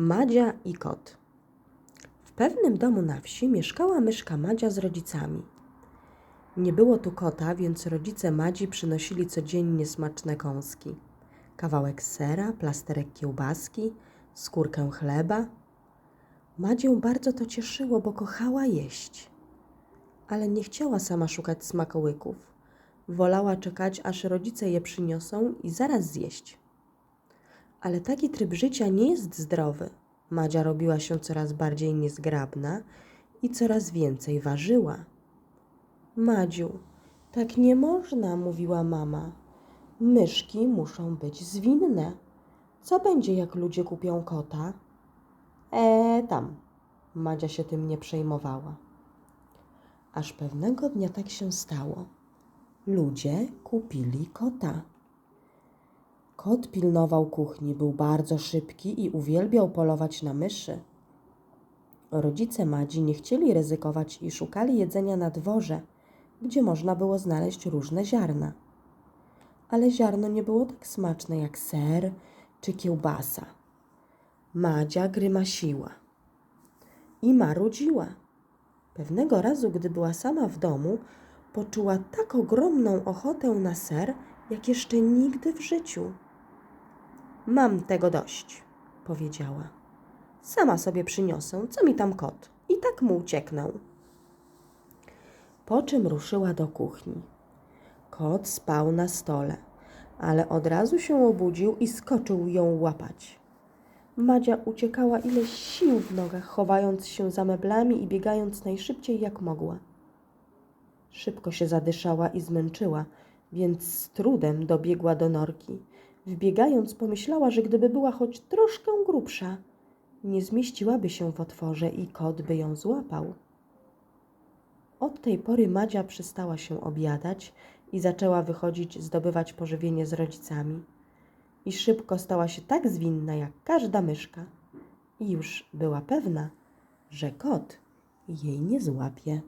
Madzia i kot. W pewnym domu na wsi mieszkała myszka Madzia z rodzicami. Nie było tu kota, więc rodzice Madzi przynosili codziennie smaczne kąski. Kawałek sera, plasterek kiełbaski, skórkę chleba. Madzię bardzo to cieszyło, bo kochała jeść. Ale nie chciała sama szukać smakołyków. Wolała czekać, aż rodzice je przyniosą i zaraz zjeść. Ale taki tryb życia nie jest zdrowy. Madzia robiła się coraz bardziej niezgrabna i coraz więcej ważyła. Madziu, tak nie można, mówiła mama. Myszki muszą być zwinne. Co będzie, jak ludzie kupią kota? E, tam. Madzia się tym nie przejmowała. Aż pewnego dnia tak się stało. Ludzie kupili kota. Kot pilnował kuchni, był bardzo szybki i uwielbiał polować na myszy. Rodzice Madzi nie chcieli ryzykować i szukali jedzenia na dworze, gdzie można było znaleźć różne ziarna. Ale ziarno nie było tak smaczne jak ser czy kiełbasa. Madzia grymasiła i marudziła. Pewnego razu, gdy była sama w domu, poczuła tak ogromną ochotę na ser, jak jeszcze nigdy w życiu. Mam tego dość, powiedziała. Sama sobie przyniosę, co mi tam kot, i tak mu ucieknę. Po czym ruszyła do kuchni. Kot spał na stole, ale od razu się obudził i skoczył ją łapać. Madzia uciekała ile sił w nogach, chowając się za meblami i biegając najszybciej jak mogła. Szybko się zadyszała i zmęczyła, więc z trudem dobiegła do norki. Wbiegając, pomyślała, że gdyby była choć troszkę grubsza, nie zmieściłaby się w otworze i kot by ją złapał. Od tej pory Madzia przestała się objadać i zaczęła wychodzić zdobywać pożywienie z rodzicami. I szybko stała się tak zwinna jak każda myszka. I już była pewna, że kot jej nie złapie.